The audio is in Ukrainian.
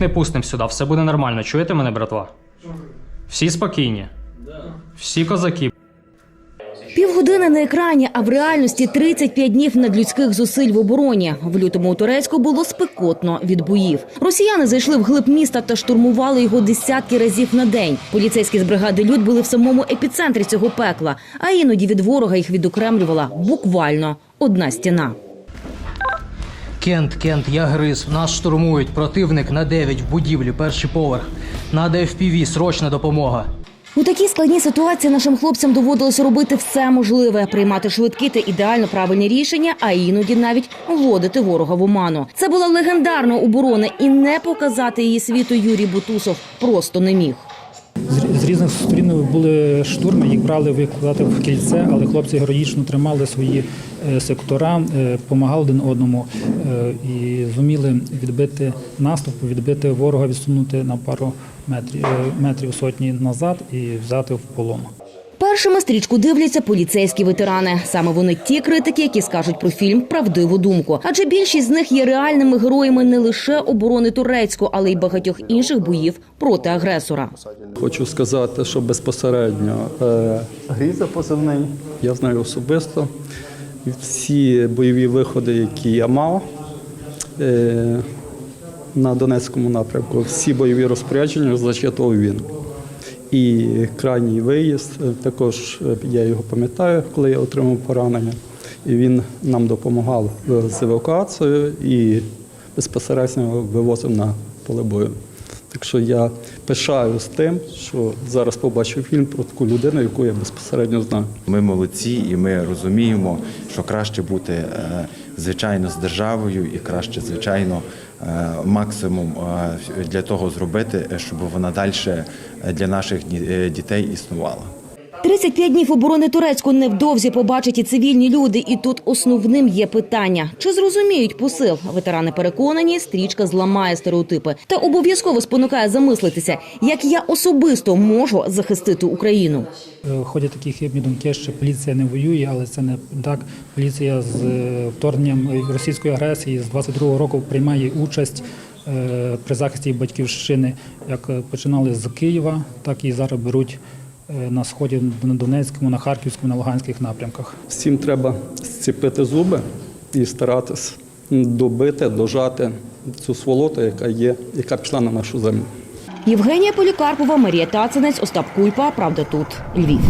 Не пустимо сюди, все буде нормально. Чуєте мене, братва? Всі спокійні. Всі козаки. Півгодини на екрані, а в реальності 35 днів надлюдських зусиль в обороні. В лютому у Турецьку було спекотно від боїв. Росіяни зайшли в глиб міста та штурмували його десятки разів на день. Поліцейські з бригади Люд були в самому епіцентрі цього пекла, а іноді від ворога їх відокремлювала буквально одна стіна. Кент, Кент, я гриз. Нас штурмують. Противник на 9 в будівлі, перший поверх. Надо FPV, срочна допомога. У такій складній ситуації нашим хлопцям доводилось робити все можливе, приймати швидкі та ідеально правильні рішення, а іноді навіть вводити ворога в оману. Це була легендарна оборона, і не показати її світу Юрій Бутусов просто не міг. З- різних сторін були штурми, їх брали викладати в кільце, але хлопці героїчно тримали свої е, сектора, допомагали один одному е, і зуміли відбити наступ, відбити ворога, відсунути на пару метрів, е, метрів сотні назад і взяти в полон. Першими стрічку дивляться поліцейські ветерани. Саме вони ті критики, які скажуть про фільм правдиву думку. Адже більшість з них є реальними героями не лише оборони Турецьку, але й багатьох інших боїв проти агресора. Хочу сказати, що безпосередньо е, Гріза позивний, я знаю особисто. Всі бойові виходи, які я мав е, на Донецькому напрямку, всі бойові розпорядження зачитував він. І крайній виїзд, також е, я його пам'ятаю, коли я отримав поранення. І він нам допомагав з евакуацією і безпосередньо вивозив на поле бою. Так що я з тим, що зараз побачив фільм про таку людину, яку я безпосередньо знаю. Ми молодці, і ми розуміємо, що краще бути е, звичайно з державою, і краще, звичайно, е, максимум е, для того зробити, щоб вона далі для наших дітей існувала. 35 днів оборони Турецьку невдовзі побачать і цивільні люди. І тут основним є питання: чи зрозуміють посил? Ветерани переконані, стрічка зламає стереотипи та обов'язково спонукає замислитися, як я особисто можу захистити Україну. Е, Ходять такі хибні думки, що поліція не воює, але це не так. Поліція з е, вторгненням російської агресії з 22-го року приймає участь е, при захисті батьківщини, як починали з Києва, так і зараз беруть на сході на Донецькому, на Харківському, на Луганських напрямках. Всім треба зціпити зуби і старатись добити, дожати цю сволоту, яка є, яка пішла на нашу землю. Євгенія Полікарпова, Марія Тацинець, Остап Кульпа. Правда тут Львів.